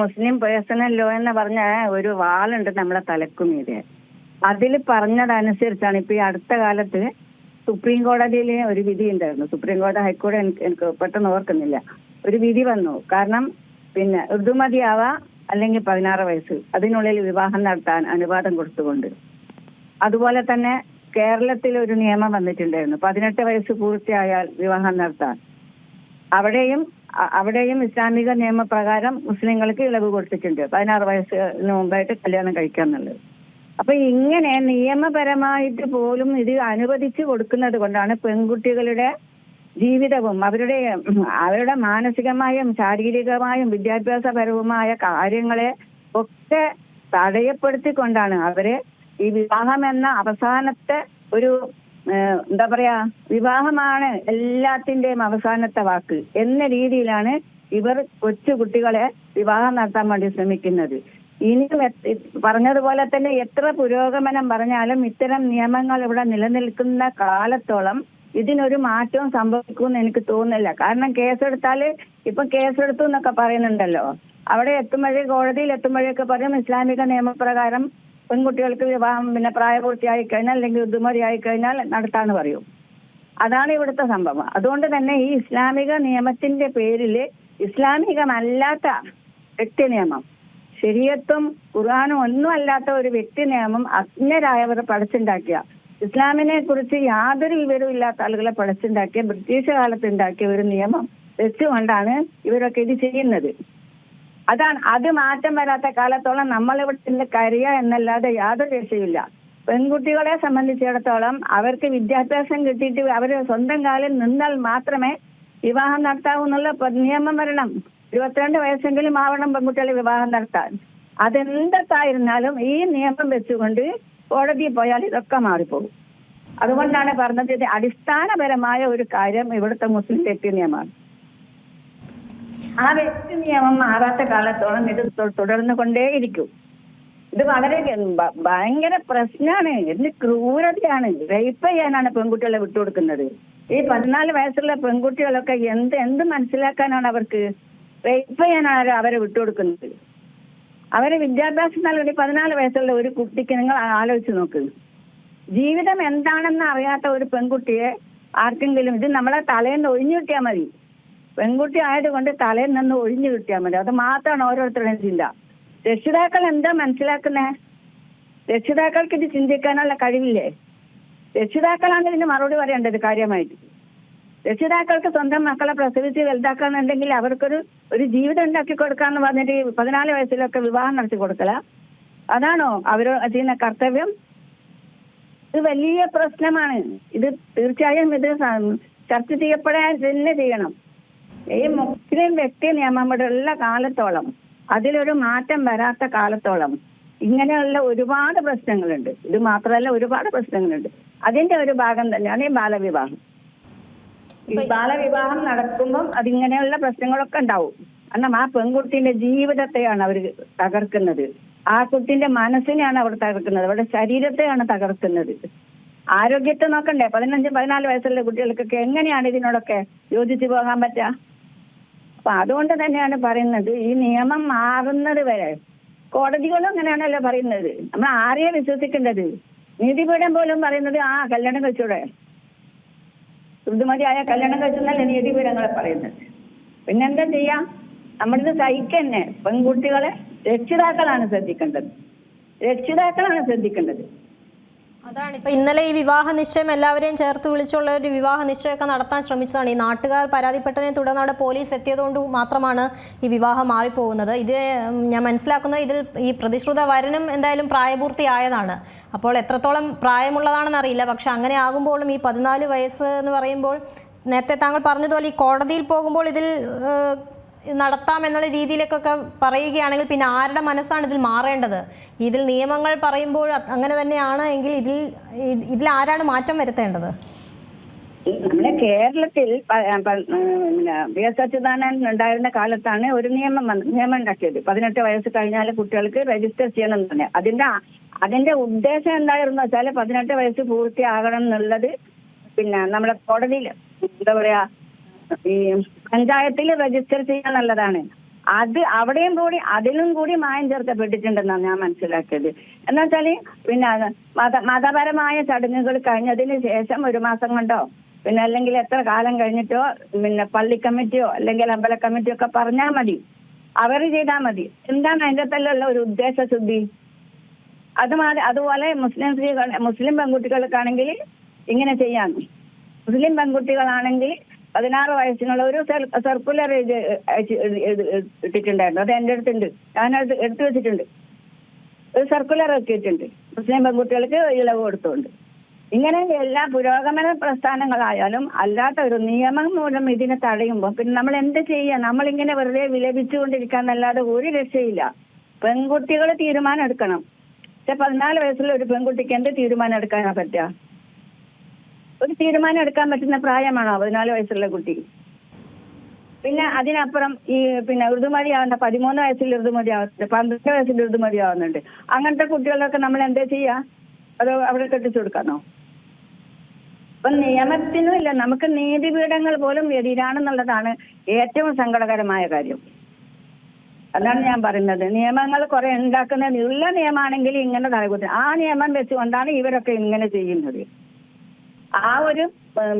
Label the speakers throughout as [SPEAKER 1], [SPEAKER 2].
[SPEAKER 1] മുസ്ലിം personal law എന്ന് പറഞ്ഞ ഒരു വാളുണ്ട് നമ്മളെ തലക്കുമീതെ അതിൽ പറഞ്ഞതനുസരിച്ചാണ് ഇപ്പൊ ഈ അടുത്ത കാലത്ത് സുപ്രീം കോടതിയിൽ ഒരു വിധി ഉണ്ടായിരുന്നു. സുപ്രീം കോടതി ഹൈക്കോടതി എനിക്ക് പെട്ടെന്ന് ഓർക്കുന്നില്ല. ഒരു വിധി വന്നു. കാരണം പിന്നെ ഋതുമതിയാവാ അല്ലെങ്കിൽ പതിനാറ് വയസ്സ് അതിനുള്ളിൽ വിവാഹം നടത്താൻ അനുവാദം കൊടുത്തുകൊണ്ട്. അതുപോലെ തന്നെ കേരളത്തിൽ ഒരു നിയമം വന്നിട്ടുണ്ടായിരുന്നു. പതിനെട്ട് വയസ്സ് പൂർത്തിയായാൽ വിവാഹം നടത്താൻ. അവിടെയും അവിടെയും ഇസ്ലാമിക നിയമപ്രകാരം മുസ്ലിങ്ങൾക്ക് ഇളവ് കൊടുത്തിട്ടുണ്ട്. പതിനാറ് വയസ്സിന് മുമ്പായിട്ട് കല്യാണം കഴിക്കാന്നുള്ളത്. അപ്പൊ ഇങ്ങനെ നിയമപരമായിട്ട് പോലും ഇത് അനുവദിച്ചു കൊടുക്കുന്നത് കൊണ്ടാണ് പെൺകുട്ടികളുടെ ജീവിതവും അവരുടെ അവരുടെ മാനസികമായും ശാരീരികമായും വിദ്യാഭ്യാസപരവുമായ കാര്യങ്ങളെ ഒക്കെ തടയപ്പെടുത്തിക്കൊണ്ടാണ് അവരെ ഈ വിവാഹം എന്ന അവസാനത്തെ ഒരു എന്താ പറയാ വിവാഹമാണ് എല്ലാത്തിന്റെയും അവസാനത്തെ വാക്ക്. എന്ന രീതിയിലാണ് ഇവർ കൊച്ചു കുട്ടികളെ വിവാഹം നടത്താൻ വേണ്ടി ശ്രമിക്കുന്നത്. ഇനിയും പറഞ്ഞതുപോലെ തന്നെ എത്ര പുരോഗമനം പറഞ്ഞാലും ഇത്തരം നിയമങ്ങൾ ഇവിടെ നിലനിൽക്കുന്ന കാലത്തോളം ഇതിനൊരു മാറ്റവും സംഭവിക്കുമെന്ന് എനിക്ക് തോന്നുന്നില്ല. കാരണം കേസെടുത്താൽ ഇപ്പൊ കേസെടുത്തു എന്നൊക്കെ പറയുന്നുണ്ടല്ലോ. അവിടെ എത്തുമ്പോഴേ കോടതിയിൽ എത്തുമ്പോഴേക്ക് പറയും ഇസ്ലാമിക നിയമപ്രകാരം പെൺകുട്ടികൾക്ക് വിവാഹം പിന്നെ പ്രായപൂർത്തിയായി കഴിഞ്ഞാൽ അല്ലെങ്കിൽ ഋതുമതിയായി കഴിഞ്ഞാൽ നടത്താന്ന് പറയും. അതാണ് ഇവിടുത്തെ സംഭവം. അതുകൊണ്ട് തന്നെ ഈ ഇസ്ലാമിക നിയമത്തിന്റെ പേരിൽ ഇസ്ലാമികമല്ലാത്ത വ്യക്തി നിയമം ശരിയത്തും ഖുർആാനും ഒന്നും അല്ലാത്ത ഒരു വ്യക്തി നിയമം അജ്ഞരായവർ പഠിച്ചുണ്ടാക്കിയ ഇസ്ലാമിനെ കുറിച്ച് യാതൊരു വിവരവും ഇല്ലാത്ത ആളുകളെ പഠിച്ചുണ്ടാക്കിയ ബ്രിട്ടീഷ് കാലത്ത് ഉണ്ടാക്കിയ ഒരു നിയമം വെച്ചുകൊണ്ടാണ് ഇവരൊക്കെ ഇത് ചെയ്യുന്നത്. അതാണ് അത് മാറ്റം വരാത്ത കാലത്തോളം നമ്മളിവിടെ കരിയ എന്നല്ലാതെ യാതൊരു രക്ഷയില്ല പെൺകുട്ടികളെ സംബന്ധിച്ചിടത്തോളം അവർക്ക് വിദ്യാഭ്യാസം കിട്ടിയിട്ട് അവർ സ്വന്തം കാലിൽ നിന്നാൽ മാത്രമേ വിവാഹം നടത്താവൂ എന്നുള്ള നിയമം വരണം. ഇരുപത്തിരണ്ട് വയസ്സെങ്കിലും ആവണം പെൺകുട്ടികളെ വിവാഹം നടത്താൻ. അതെന്തൊക്കെയായിരുന്നാലും ഈ നിയമം വെച്ചുകൊണ്ട് കോടതിയിൽ പോയാൽ ഇതൊക്കെ മാറിപ്പോകും. അതുകൊണ്ടാണ് പറഞ്ഞത് അടിസ്ഥാനപരമായ ഒരു കാര്യം ഇവിടുത്തെ മുസ്ലിം വ്യക്തി നിയമമാണ്. ആ വ്യക്തി നിയമം മാറാത്ത കാലത്തോളം ഇത് തുടർന്നു കൊണ്ടേയിരിക്കും ഇത് വളരെ ഭയങ്കര പ്രശ്നമാണ് ഇതിന് ക്രൂരതയാണ്. റേപ്പ് ചെയ്യാനാണ് പെൺകുട്ടികളെ വിട്ടുകൊടുക്കുന്നത്. ഈ പതിനാല് വയസ്സുള്ള പെൺകുട്ടികളൊക്കെ എന്ത് എന്ത് മനസ്സിലാക്കാനാണ് അവർക്ക്? റേപ്പ് ചെയ്യാനാണ് അവരെ വിട്ടുകൊടുക്കുന്നത്. അവരെ വിദ്യാഭ്യാസം നൽകി പതിനാല് വയസ്സുള്ള ഒരു കുട്ടിക്ക് നിങ്ങൾ ആലോചിച്ച് നോക്ക്. ജീവിതം എന്താണെന്ന് അറിയാത്ത ഒരു പെൺകുട്ടിയെ ആർക്കെങ്കിലും ഇത് നമ്മളെ തലേന്ന് ഒഴിഞ്ഞു കിട്ടിയാൽ മതി. പെൺകുട്ടി ആയതുകൊണ്ട് തലയിൽ നിന്ന് ഒഴിഞ്ഞു കിട്ടിയാൽ മതി. അത് മാത്രമാണ് ഓരോരുത്തരുടെയും ചിന്ത. രക്ഷിതാക്കൾ എന്താ മനസ്സിലാക്കുന്നേ? രക്ഷിതാക്കൾക്ക് ഇത് ചിന്തിക്കാനുള്ള കഴിവില്ലേ? രക്ഷിതാക്കളാണ് ഇതിന് മറുപടി പറയേണ്ടത് കാര്യമായിട്ട്. രക്ഷിതാക്കൾക്ക് സ്വന്തം മക്കളെ പ്രസവിച്ച് വലുതാക്കാന്നുണ്ടെങ്കിൽ അവർക്കൊരു ഒരു ജീവിതം ഉണ്ടാക്കി കൊടുക്കാന്ന് പറഞ്ഞിട്ട് പതിനാല് വയസ്സിലൊക്കെ വിവാഹം നടത്തി കൊടുക്കല. അതാണോ അവർ ചെയ്യുന്ന കർത്തവ്യം? ഇത് വലിയ പ്രശ്നമാണ്. ഇത് തീർച്ചയായും ഇത് ചർച്ച ചെയ്യപ്പെടാൻ തന്നെ ചെയ്യണം. ഈ മുസ്ലിം വ്യക്തി നിയമം കാലത്തോളം അതിലൊരു മാറ്റം വരാത്ത കാലത്തോളം ഇങ്ങനെയുള്ള ഒരുപാട് പ്രശ്നങ്ങളുണ്ട്. ഇത് മാത്രമല്ല ഒരുപാട് പ്രശ്നങ്ങളുണ്ട്. അതിന്റെ ഒരു ഭാഗം തന്നെയാണ് ഈ ബാലവിവാഹം. ഈ ബാലവിവാഹം നടക്കുമ്പം അതിങ്ങനെയുള്ള പ്രശ്നങ്ങളൊക്കെ ഉണ്ടാവും. കാരണം ആ പെൺകുട്ടിന്റെ ജീവിതത്തെയാണ് അവർ തകർക്കുന്നത്. ആ കുട്ടിന്റെ മനസ്സിനെയാണ് അവർ തകർക്കുന്നത്. അവരുടെ ശരീരത്തെയാണ് തകർക്കുന്നത്. ആരോഗ്യത്തെ നോക്കണ്ടേ? പതിനഞ്ച് പതിനാല് വയസ്സുള്ള കുട്ടികൾക്കൊക്കെ എങ്ങനെയാണ് ഇതിനോടൊക്കെ യോജിച്ചു പോകാൻ പറ്റുക അപ്പൊ അതുകൊണ്ട് തന്നെയാണ് പറയുന്നത്. ഈ നിയമം മാറുന്നത് വരെ. കോടതികളും അങ്ങനെയാണല്ലോ പറയുന്നത്. നമ്മൾ ആരെയാ വിശ്വസിക്കേണ്ടത്? നീതിപീഠം പോലും പറയുന്നത് ആ കല്യാണം കഴിച്ചൂടെ? ഋതുമതിയായ കല്യാണം കഴിച്ചെന്നല്ല നീതിപീഠങ്ങളെ പറയുന്നത്. പിന്നെന്താ ചെയ്യാം? നമ്മളിത് സഹിക്കന്നെ. പെൺകുട്ടികളെ രക്ഷിതാക്കളാണ് ശ്രദ്ധിക്കേണ്ടത്. രക്ഷിതാക്കളാണ് ശ്രദ്ധിക്കേണ്ടത്.
[SPEAKER 2] അതാണ് ഇപ്പൊ ഇന്നലെ ഈ വിവാഹ നിശ്ചയം എല്ലാവരെയും ചേർത്ത് വിളിച്ചുള്ള ഒരു വിവാഹ നിശ്ചയമൊക്കെ നടത്താൻ ശ്രമിച്ചതാണ്. ഈ നാട്ടുകാർ പരാതിപ്പെട്ടതിനെ തുടർന്ന് അവിടെ പോലീസ് എത്തിയതുകൊണ്ട് മാത്രമാണ് ഈ വിവാഹം മാറിപ്പോകുന്നത്. ഇത് ഞാൻ മനസ്സിലാക്കുന്നത് ഇതിൽ ഈ പ്രതിശ്രുത വരനും എന്തായാലും പ്രായപൂർത്തിയായതാണ്. അപ്പോൾ എത്രത്തോളം പ്രായമുള്ളതാണെന്ന് അറിയില്ല. പക്ഷെ അങ്ങനെ ആകുമ്പോഴും ഈ പതിനാല് വയസ്സ് എന്ന് പറയുമ്പോൾ നേരത്തെ താങ്കൾ പറഞ്ഞതുപോലെ ഈ കോടതിയിൽ പോകുമ്പോൾ ഇതിൽ നടത്താം എന്നുള്ള രീതിയിലേക്കൊക്കെ പറയുകയാണെങ്കിൽ പിന്നെ ആരുടെ മനസ്സാണ് ഇതിൽ മാറേണ്ടത്? ഇതിൽ നിയമങ്ങൾ പറയുമ്പോൾ അങ്ങനെ തന്നെയാണ് എങ്കിൽ ഇതിൽ ഇതിൽ ആരാണ് മാറ്റം വരുത്തേണ്ടത്?
[SPEAKER 1] നമ്മുടെ കേരളത്തിൽ വി എസ് അച്യുതാനന്ദൻ ഉണ്ടായിരുന്ന കാലത്താണ് ഒരു നിയമം നിയമം ഉണ്ടാക്കിയത്. പതിനെട്ട് വയസ്സ് കഴിഞ്ഞാൽ കുട്ടികൾക്ക് രജിസ്റ്റർ ചെയ്യണം എന്ന് പറഞ്ഞു. അതിന്റെ അതിന്റെ ഉദ്ദേശം എന്തായിരുന്നു വെച്ചാൽ പതിനെട്ട് വയസ്സ് പൂർത്തിയാകണം എന്നുള്ളത് പിന്നെ നമ്മുടെ കോടതിയിൽ എന്താ പറയാ ഈ പഞ്ചായത്തിൽ രജിസ്റ്റർ ചെയ്യാൻ നല്ലതാണ്. അത് അവിടെയും കൂടി അതിലും കൂടി മായം ചേർക്കപ്പെട്ടിട്ടുണ്ടെന്നാണ് ഞാൻ മനസ്സിലാക്കിയത്. എന്നാ വെച്ചാൽ പിന്നെ അത് മത മതപരമായ ചടങ്ങുകൾ കഴിഞ്ഞതിന് ശേഷം ഒരു മാസം കൊണ്ടോ പിന്നെ അല്ലെങ്കിൽ എത്ര കാലം കഴിഞ്ഞിട്ടോ പിന്നെ പള്ളി കമ്മിറ്റിയോ അല്ലെങ്കിൽ അമ്പല കമ്മിറ്റിയോ ഒക്കെ പറഞ്ഞാൽ മതി. അവർ ചെയ്താൽ മതി. എന്താണ് അതിന്റെ തല്ലുള്ള ഒരു ഉദ്ദേശശുദ്ധി അത് മാറി അതുപോലെ മുസ്ലിം സ്ത്രീകൾ മുസ്ലിം പെൺകുട്ടികൾക്കാണെങ്കിൽ ഇങ്ങനെ ചെയ്യാം. മുസ്ലിം പെൺകുട്ടികളാണെങ്കിൽ പതിനാറ് വയസ്സിനുള്ള ഒരു സർക്കുലർ ഇട്ടിട്ടുണ്ടായിരുന്നു. അത് എന്റെ അടുത്തുണ്ട്. ഞാൻ അത് എടുത്തു വെച്ചിട്ടുണ്ട്. ഒരു സർക്കുലർ ഇട്ടിട്ടുണ്ട്. മുസ്ലിം പെൺകുട്ടികൾക്ക് ഇളവ് കൊടുത്തുകൊണ്ട് ഇങ്ങനെ എല്ലാ പുരോഗമന പ്രസ്ഥാനങ്ങളായാലും അല്ലാത്ത ഒരു നിയമം മൂലം ഇതിനെ തടയുമ്പോൾ പിന്നെ നമ്മൾ എന്ത് ചെയ്യുക നമ്മളിങ്ങനെ വെറുതെ വിലപിച്ചുകൊണ്ടിരിക്കാന്നല്ലാതെ ഒരു രക്ഷയില്ല. പെൺകുട്ടികൾ തീരുമാനം എടുക്കണം. പക്ഷെ പതിനാല് വയസ്സുള്ള ഒരു പെൺകുട്ടിക്ക് എന്ത് തീരുമാനം എടുക്കാനാ പറ്റുക? ഒരു തീരുമാനം എടുക്കാൻ പറ്റുന്ന പ്രായമാണോ പതിനാല് വയസ്സുള്ള കുട്ടി? പിന്നെ അതിനപ്പുറം ഈ പിന്നെ ഋതുമതി ആവുന്ന പതിമൂന്ന് വയസ്സിൽ ഋതുമതി ആവുന്നുണ്ട് പന്ത്രണ്ട് വയസ്സിൽ ഋതുമതി ആവുന്നുണ്ട് അങ്ങനത്തെ കുട്ടികളൊക്കെ നമ്മൾ എന്താ ചെയ്യാ? അത് അവിടെ കെട്ടിച്ചു കൊടുക്കാനോ? അപ്പൊ നിയമത്തിനും ഇല്ല നമുക്ക് നീതിപീഠങ്ങൾ പോലും എതിരാണെന്നുള്ളതാണ് ഏറ്റവും സങ്കടകരമായ കാര്യം. അതാണ് ഞാൻ പറയുന്നത്. നിയമങ്ങൾ കുറെ ഉണ്ടാക്കുന്ന ഉള്ള നിയമമാണെങ്കിൽ ഇങ്ങനെ തലകുത്തി ആ നിയമം വെച്ചുകൊണ്ടാണ് ഇവരൊക്കെ ഇങ്ങനെ ചെയ്യുന്നത്. ആ ഒരു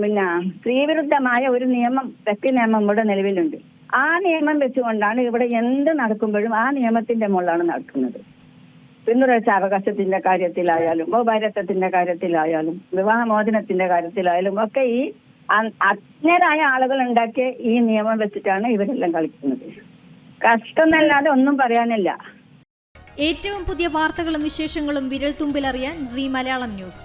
[SPEAKER 1] പിന്നെ സ്ത്രീവിരുദ്ധമായ ഒരു നിയമം വ്യക്തി നിയമം ഇവിടെ നിലവിലുണ്ട്. ആ നിയമം വെച്ചുകൊണ്ടാണ് ഇവിടെ എന്ത് നടക്കുമ്പോഴും ആ നിയമത്തിന്റെ മുകളിലാണ് നടക്കുന്നത്. പിന്തുടർച്ച അവകാശത്തിന്റെ കാര്യത്തിലായാലും ഉപഭാരത്വത്തിന്റെ കാര്യത്തിലായാലും വിവാഹമോചനത്തിന്റെ കാര്യത്തിലായാലും ഒക്കെ ഈ അജ്ഞരായ ആളുകൾ ഉണ്ടാക്കിയ ഈ നിയമം വെച്ചിട്ടാണ് ഇവരെല്ലാം കളിക്കുന്നത്. കഷ്ടമെന്നല്ലാതെ ഒന്നും പറയാനില്ല.
[SPEAKER 3] ഏറ്റവും പുതിയ വാർത്തകളും വിശേഷങ്ങളും വിരൽ തുമ്പിലറിയാൻ സി മലയാളം ന്യൂസ്.